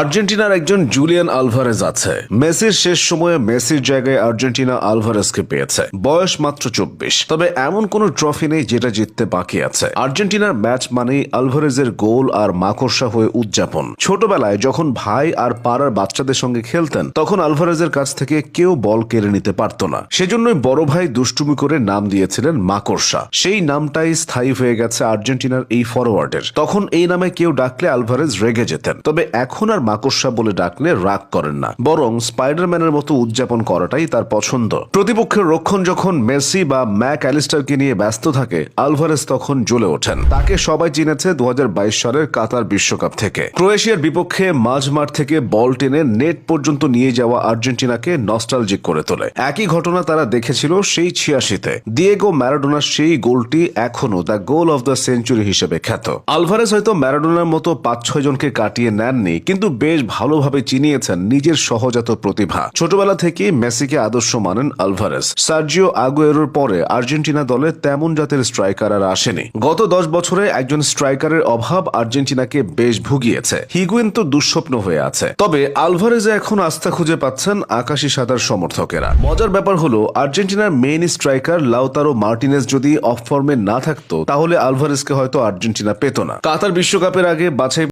আর্জেন্টিনার একজন Julian Alvarez আছে। মেসির শেষ সময়ে মেসির জায়গায় আর্জেন্টিনা আলভারেজকে পেয়েছে। বয়স মাত্র চব্বিশ। তবে এমন কোনো ট্রফি নেই যেটা জিততে বাকি আছে। আর্জেন্টিনার ম্যাচ মানেই আলভারেজের গোল আর মাকড়সা হয়ে উদযাপন। ছোটবেলায় যখন ভাই আর পাড়ার বাচ্চাদের সঙ্গে খেলতেন, তখন আলভারেজের কাছ থেকে কেউ বল কেড়ে নিতে পারত না। সেজন্যই বড় ভাই দুষ্টুমি করে নাম দিয়েছিলেন মাকড়সা। সেই নামটাই স্থায়ী হয়ে গেছে আর্জেন্টিনার এই ফরওয়ার্ডের তখন এই নামে কেউ ডাকলে আলভারেজ রেগে যেতেন। তবে এখন আর মাকড়সা বলে ডাকলে রাগ করেন না। বরং স্পাইডারম্যানের মতো উদযাপন করাটাই তার পছন্দ। প্রতিপক্ষের রক্ষণ যখন মেসি বা ম্যাক অ্যালিস্টারকে নিয়ে ব্যস্ত থাকে আলভারেজ তখন জ্বলে ওঠেন। তাকে সবাই চিনেছে দু সালের কাতার বিশ্বকাপ থেকে। ক্রোয়েশিয়ার বিপক্ষে মাঝ মাঠ থেকে বল টেনে নেট পর্যন্ত নিয়ে যাওয়া আর্জেন্টিনাকে নস্টালজিক করে তোলে। একই ঘটনা তারা দেখেছিল সেই ছিয়াশিতে। দিয়েগো ম্যারাডোনার সেই গোলটি এখনও the goal of the century হিসেবে খ্যাত। আলভারেজ হয়তো ম্যারাডোনার মতো পাঁচ ছয় জনকে কাটিয়ে নেননি, কিন্তু বেশ ভালোভাবে চিনিয়েছেন নিজের সহজাত প্রতিভা। ছোটবেলা থেকে মেসিকে আদর্শ মানেন আলভারেস। সার্জিও আগুয়েরোর পরে আর্জেন্টিনা দলে তেমন জাতের স্ট্রাইকার আর আসেনি। গত দশ বছরে একজন স্ট্রাইকারের অভাব আর্জেন্টিনাকে বেশ ভুগিয়েছে। হিগুয়েন তো দুঃস্বপ্ন হয়ে আছে। তবে আলভারেজে এখন আস্থা খুঁজে পাচ্ছেন আকাশি সাদার সমর্থকেরা। মজার ব্যাপার হলো, আর্জেন্টিনার মেইন স্ট্রাইকার লাউতারো মার্টিনেস যদি অফ ফর্মে না থাকতো, তাহলে আলভারেজকে হয়তো আর্জেন্টিনা পেত না। কাতার বিশ্বকাপের আগে বাছাই